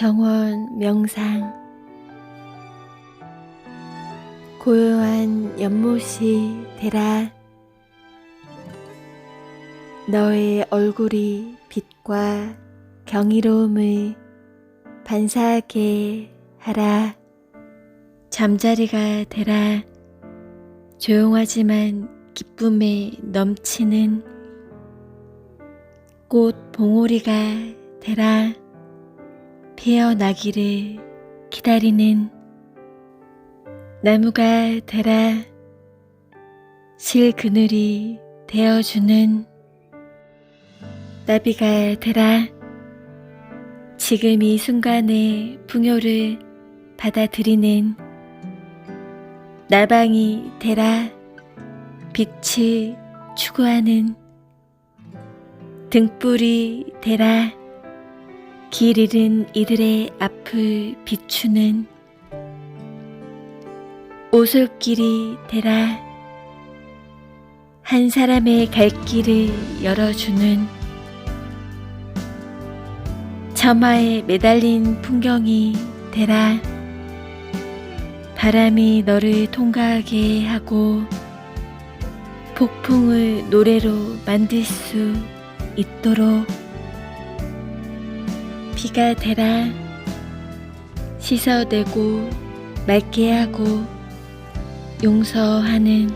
정원 명상 고요한 연못이 되라. 너의 얼굴이 빛과 경이로움을 반사하게 하라. 잠자리가 되라. 조용하지만 기쁨에 넘치는 꽃 봉오리가 되라 피어나기를 기다리는 나무가 되라 실 그늘이 되어주는 나비가 되라. 지금 이 순간의 풍요를 받아들이는 나방이 되라. 빛을 추구하는 등불이 되라 길 잃은 이들의 앞을 비추는 오솔길이 되라. 한 사람의 갈 길을 열어주는 점화에 매달린 풍경이 되라. 바람이 너를 통과하게 하고 폭풍을 노래로 만들 수 있도록 비가 되라. 씻어내고 맑게 하고 용서하는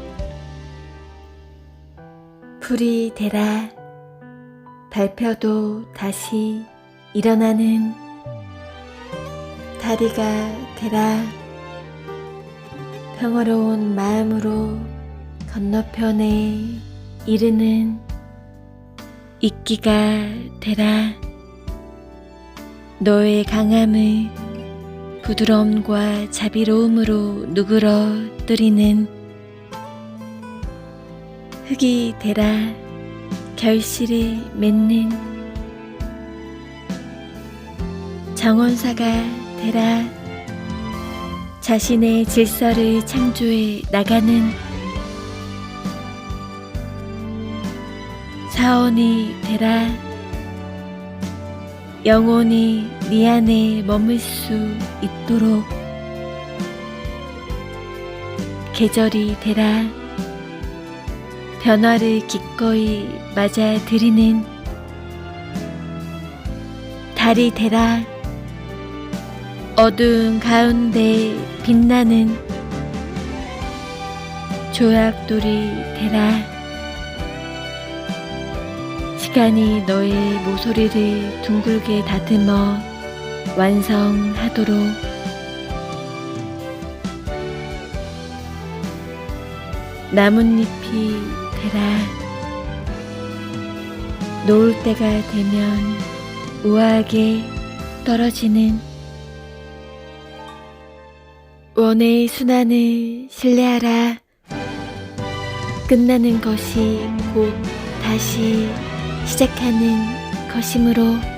불이 되라. 밟혀도 다시 일어나는 다리가 되라. 평화로운 마음으로 건너편에 이르는 이끼가 되라 너의 강함을 부드러움과 자비로움으로 누그러뜨리는 흙이 되라 결실을 맺는 정원사가 되라. 자신의 질서를 창조해 나가는 사원이 되라 영원히 네 안에 머물 수 있도록 계절이 되라. 변화를 기꺼이 맞아들이는 달이 되라. 어두운 가운데 빛나는 조약돌이 되라 시간이 너의 모서리를 둥글게 다듬어 완성하도록. 나뭇잎이 되라. 놓을 때가 되면 우아하게 떨어지는 원의 순환을 신뢰하라. 끝나는 것이 곧 다시 시작하는 것이므로